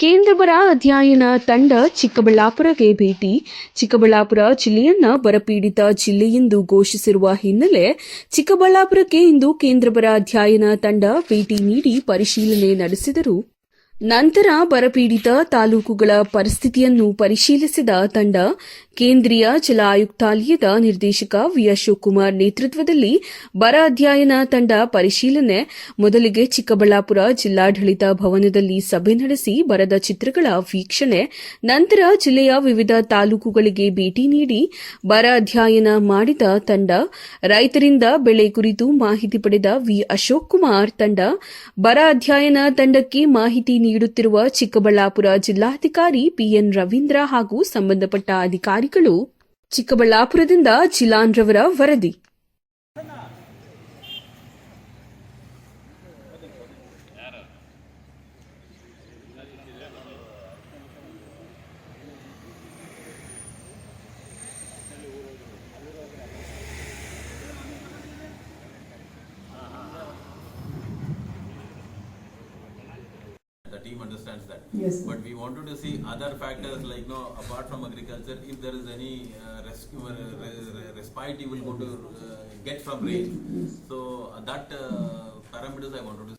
ಕೇಂದ್ರ ಬರ ಅಧ್ಯಯನ ತಂಡ ಚಿಕ್ಕಬಳ್ಳಾಪುರಕ್ಕೆ ಭೇಟಿ. ಚಿಕ್ಕಬಳ್ಳಾಪುರ ಜಿಲ್ಲೆಯನ್ನ ಬರಪೀಡಿತ ಜಿಲ್ಲೆ ಎಂದು ಘೋಷಿಸಿರುವ ಹಿನ್ನೆಲೆ ಚಿಕ್ಕಬಳ್ಳಾಪುರಕ್ಕೆ ಇಂದು ಕೇಂದ್ರ ಬರ ಅಧ್ಯಯನ ತಂಡ ಭೇಟಿ ನೀಡಿ ಪರಿಶೀಲನೆ ನಡೆಸಿದರು. ನಂತರ ಬರಪೀಡಿತ ತಾಲೂಕುಗಳ ಪರಿಸ್ಥಿತಿಯನ್ನು ಪರಿಶೀಲಿಸಿದ ತಂಡ, ಕೇಂದ್ರೀಯ ಜಲ ಆಯುಕ್ತಾಲಯದ ನಿರ್ದೇಶಕ ವಿ. ಅಶೋಕ್ ಕುಮಾರ್ ನೇತೃತ್ವದಲ್ಲಿ ಬರ ಅಧ್ಯಯನ ತಂಡ ಪರಿಶೀಲನೆ, ಮೊದಲಿಗೆ ಚಿಕ್ಕಬಳ್ಳಾಪುರ ಜಿಲ್ಲಾಡಳಿತ ಭವನದಲ್ಲಿ ಸಭೆ ನಡೆಸಿ ಬರದ ಚಿತ್ರಗಳ ವೀಕ್ಷಣೆ, ನಂತರ ಜಿಲ್ಲೆಯ ವಿವಿಧ ತಾಲೂಕುಗಳಿಗೆ ಭೇಟಿ ನೀಡಿ ಬರ ಅಧ್ಯಯನ ಮಾಡಿದ ತಂಡ, ರೈತರಿಂದ ಬೆಳೆ ಕುರಿತು ಮಾಹಿತಿ ಪಡೆದ ವಿ. ಅಶೋಕ್ ಕುಮಾರ್ ತಂಡ, ಬರ ಅಧ್ಯಯನ ತಂಡಕ್ಕೆ ಮಾಹಿತಿ ನೀಡುತ್ತಿರುವ ಚಿಕ್ಕಬಳ್ಳಾಪುರ ಜಿಲ್ಲಾಧಿಕಾರಿ ಪಿಎನ್ ರವೀಂದ್ರ ಹಾಗೂ ಸಂಬಂಧಪಟ್ಟ ಅಧಿಕಾರಿಗಳು ಚಿಕ್ಕಬಳ್ಳಾಪುರದಿಂದ ಜಿಲಾನ್ ರವರ ವರದಿ team understands that. Yes. But we wanted to see other factors like, you no, apart from agriculture, if there is any uh, rescue, uh, re- re- respite you will go to uh, get from rain. So uh, that uh, parameters I wanted to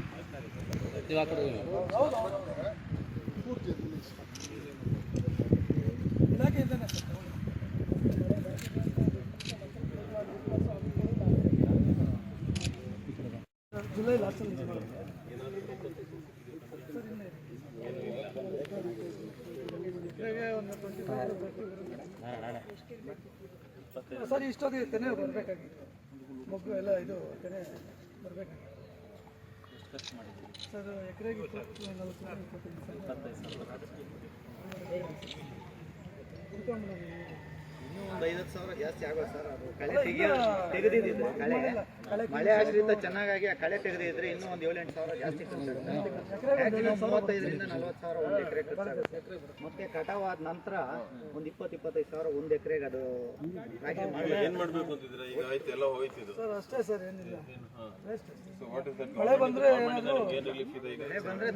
ಲಾಸ್ಟಲ್ಲಿ sir ಇಷ್ಟೊತ್ತಿಗೆ ತೆನೆ ಬರಬೇಕಾಗಿತ್ತು. ಮಗು ಎಲ್ಲ ಇದು ತೆನೆ ಬರಬೇಕಾಗಿತ್ತು. Sir. ಎಕರೆಗೆ ಇಪ್ಪತ್ತು ನಲವತ್ತು ಸಾವಿರ ಇಪ್ಪತ್ತೈದು ಸಾವಿರ ಒಂದು ಐವತ್ತು ಸಾವಿರ ಜಾಸ್ತಿ ಆಗೋದು ಸರ್ ಅದು ಕಳೆ ತೆಗಿಯೋ ಕಳೆ ಮಳೆ ಆಗಿದ್ರಿಂದ ಚೆನ್ನಾಗಾಗಿ ಆ ಕಳೆ ತೆಗೆದಿದ್ರೆ ಇನ್ನೂ ಒಂದು ಏಳೆಂಟು ಎಂಟು ಸಾವಿರ ಜಾಸ್ತಿ ಖರ್ಚಾಗುತ್ತೆ ಮೂವತ್ತೈದರಿಂದ ನಲ್ವತ್ತು ಸಾವಿರ ಒಂದು ಎಕರೆ ಖರ್ಚಾಗುತ್ತೆ ಮತ್ತೆ ಕಟಾವ್ ಆದ ನಂತರ ಒಂದು ಇಪ್ಪತ್ತು ಇಪ್ಪತ್ತೈದು ಸಾವಿರ ಒಂದು ಎಕರೆಗೆ ಅದು ರಾಗಿ ಮಾಡಬೇಕು ಏನ್ ಮಾಡ್ಬೇಕು ಅಂತಿದ್ರೆ ಈಗ ಆಯ್ತು ಎಲ್ಲ ಹೋಯ್ತಿದ್ದು ಸರ್ ಅಷ್ಟೇ ಸರ್ ಏನಿಲ್ಲ waste so what is that ಮಳೆ ಬಂದ್ರೆ ಏನಾದ್ರು ಏನ್ ರಿಲೀಫ್ ಇದೆ ಈಗ ಮಳೆ ಬಂದ್ರೆ